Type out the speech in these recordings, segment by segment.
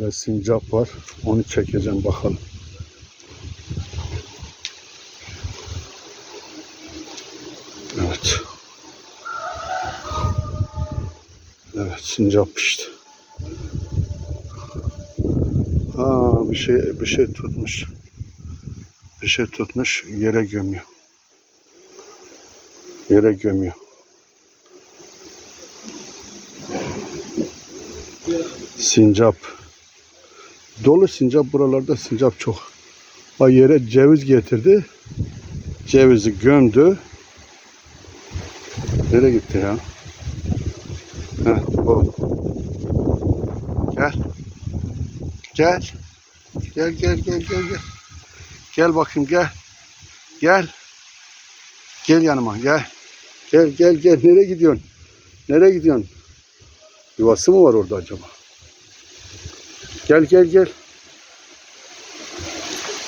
ve sincap var. Onu çekeceğim bakalım. Evet. Evet sincap işte. Aa bir şey bir şey tutmuş. Bir şey tutmuş yere gömüyor. Yere gömüyor. Sincap. Dolu sincap buralarda sincap çok. Bak yere ceviz getirdi. Cevizi gömdü. Nereye gitti ya? Heh, bu. Gel. Gel. Gel gel gel gel gel. Gel bakayım gel. Gel. Gel yanıma gel. Gel gel gel. Nereye gidiyorsun? Nereye gidiyorsun? Yuvası mı var orada acaba? Gel gel gel.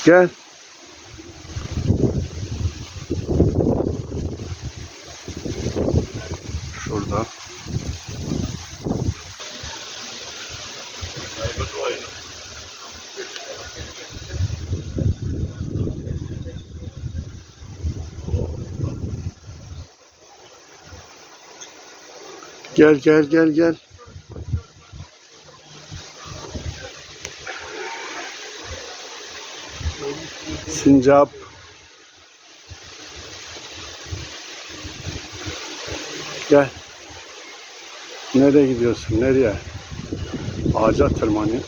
Gel. Şurada. Gel gel gel gel. Sincap. Gel. Nereye gidiyorsun? Nereye? Ağaca tırmanıyor.